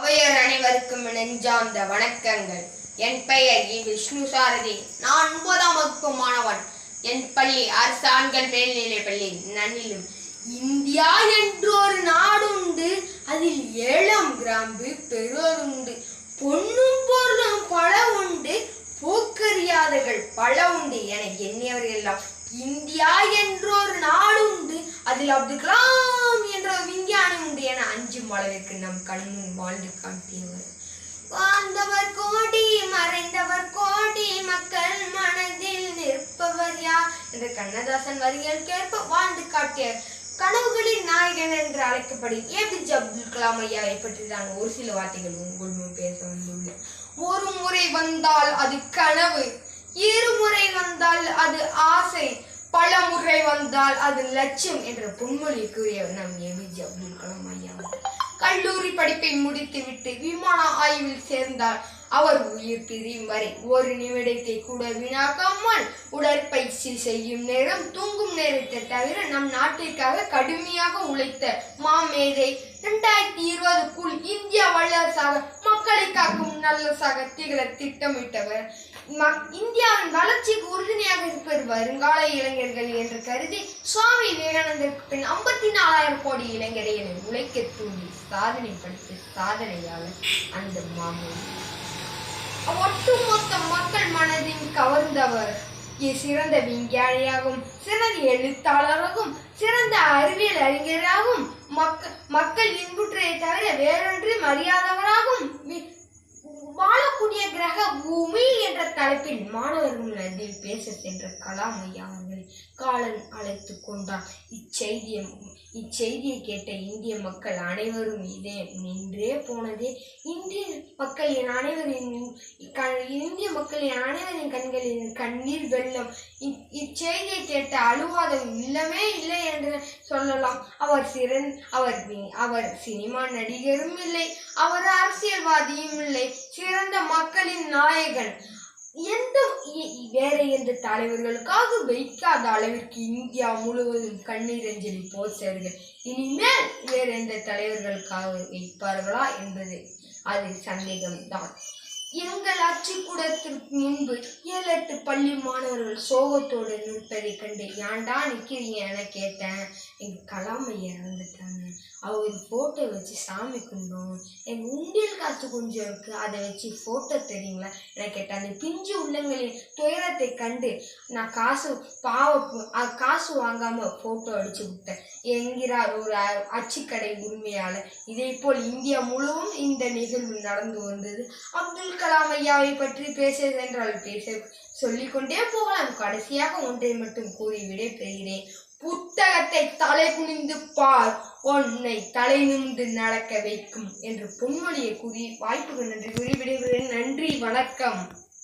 அவையர் அனைவருக்கும் நெஞ்சார்ந்த வணக்கங்கள். என் பெயர் இ. விஷ்ணு சாரதி. நான் ஒன்பதாம் வகுப்பு மாணவன். என் பள்ளி அரசு ஆண்கள் மேல்நிலை பள்ளி நன்னிலும். இந்தியா என்று ஒரு நாடு உண்டு அதில் ஏழாம் கிராம்பு பெறுவதுண்டு. பொன்னும் பொருளும் பல உண்டு. போக்கறியாதர்கள் பல உண்டு என எண்ணியவர்கள் எல்லாம். இந்தியா என்ற ஒரு நாடு உண்டு அதில் அப்துல் கலாம் என்ற ஒரு விஞ்ஞானி உண்டு என வாழ்விற்கு நம் கண்முன் வாழ்ந்து காட்டியவர் வாழ்ந்தவர் கோடி மறைந்தவர் கோடி மக்கள் மனதில் நிற்பவர் யார்? என்ற கண்ணதாசன் வரிகளுக்கேற்ப வாழ்ந்து காட்டிய கனவுகளின் நாயகன் என்று அழைக்கப்படும் ஏபிஜே அப்துல் கலாம் ஐயாவை பற்றி தான் ஒரு சில வார்த்தைகள் உங்கள் முன் பேச வந்துள்ளேன். ஒரு முறை வந்தால் அது கனவு இருமுறை வந்தால் அது ஆசை பல முறை வந்தால் அது லட்சியம் என்ற பொன்மொழி கூறியவர் நம் ஏபிஜே அப்துல் கலாம் ஐயா. கல்லூரி படிப்பை முடித்துவிட்டு விமான ஆய்வில் சேர்ந்தார் அவர் உயிர் பிரியும் வரை ஒரு நிமிடத்தை கூட வீணாக்காமல் உடற்பயிற்சி செய்யும் நேரம் தூங்கும் நேரத்தை தவிர நம் நாட்டிற்காக கடுமையாக உழைத்த மாமேதை இரண்டாயிரத்தி இருபதுக்குள் இந்தியா வல்லரசாக மக்களை காக்கும் நல்லரசாக திகழ திட்டமிட்டவர். மக்- இந்தியாவின் வளர்ச்சி வருங்கால இளைஞர்கள் என்று கருதி சுவாமி விவேகானந்தருக்கு பின் ஐம்பத்தி நாலாயிரம் கோடி இளைஞரை உழைக்க தூண்டி சாதனை படைத்த சாதனையாளர் அந்த மாமேதை ஒட்டுமொத்த மக்கள் மனதின் கவர்ந்தவர். சிறந்த விஞ்ஞானியாகவும் சிறந்த எழுத்தாளராகவும் சிறந்த அறிவியல் அறிஞராகவும் மக்க மக்கள் இன்புற்றையை தவிர வேறொன்று அறியாதவராகவும் கிரக பூமி என்ற தலைப்பில் மாணவர்கள் மத்தியில் பேச சென்ற கலாம் ஐயா அவர்களை காலன் அழைத்து கொண்டார். இச்செய்தியை இச்செய்தியை கேட்ட இந்திய மக்கள் அனைவரும் இதே நின்றே போனதே. இந்திய மக்களின் அனைவரின் க- இந்திய மக்களின் அனைவரின் கண்களின் கண்ணீர் வெள்ளம் இச்செய்தியை கேட்ட அழுவாத இல்லமே இல்லை என்று சொல்லலாம். அவர் சிறன் அவர் அவர் சினிமா நடிகரும் இல்லை. அவர் அரசியல்வாதியும் இல்லை. மக்களின் நாயகன். எந்த வேற எந்த தலைவர்களுக்காக வைக்காத அளவிற்கு இந்தியா முழுவதும் கண்ணீர் அஞ்சலி போஸ்டர்கள் இனிமேல் வேற எந்த தலைவர்களுக்காக வைப்பார்களா என்பது அது சந்தேகம்தான். எங்கள் அச்சுக்கூடத்திற்கு முன்பு ஏழு எட்டு பள்ளி மாணவர்கள் சோகத்தோடு நிற்பதை கண்டு ஏன்டா நிற்கிறீங்க என கேட்டேன். எங்கள் கலாம் ஐயா இறந்துட்டாங்க அவர் ஃபோட்டோ வச்சு சாமி கும்பிடும். எங்கள் உண்டியல் காசு கொஞ்சம் இருக்குது அதை வச்சு ஃபோட்டோ தெரியுங்களா? என கேட்டேன். அந்த பிஞ்சு உள்ளங்களின் துயரத்தை கண்டு நான் காசு பாவ காசு வாங்காமல் ஃபோட்டோ அடிச்சு விட்டேன். என்கிறார் ஒரு அச்சுக்கடை உரிமையாளர். இதே போல் இந்தியா முழுவதும் இந்த நிகழ்வு நடந்து வந்தது அப்துல் கலாம் ஐயாவை பற்றி பேச சென்றால் பேச சொல்லிக்கொண்டே போகலாம். கடைசியாக ஒன்றை மட்டும் கூறி பெறுகிறேன் புத்தகத்தை தலை குனிந்து பார். உன்னை தலை நின்று நடக்க வைக்கும் என்று பொன்மொழியை கூறி வாய்ப்புகள் நன்றி விடைபெறுகிறேன். நன்றி வணக்கம்.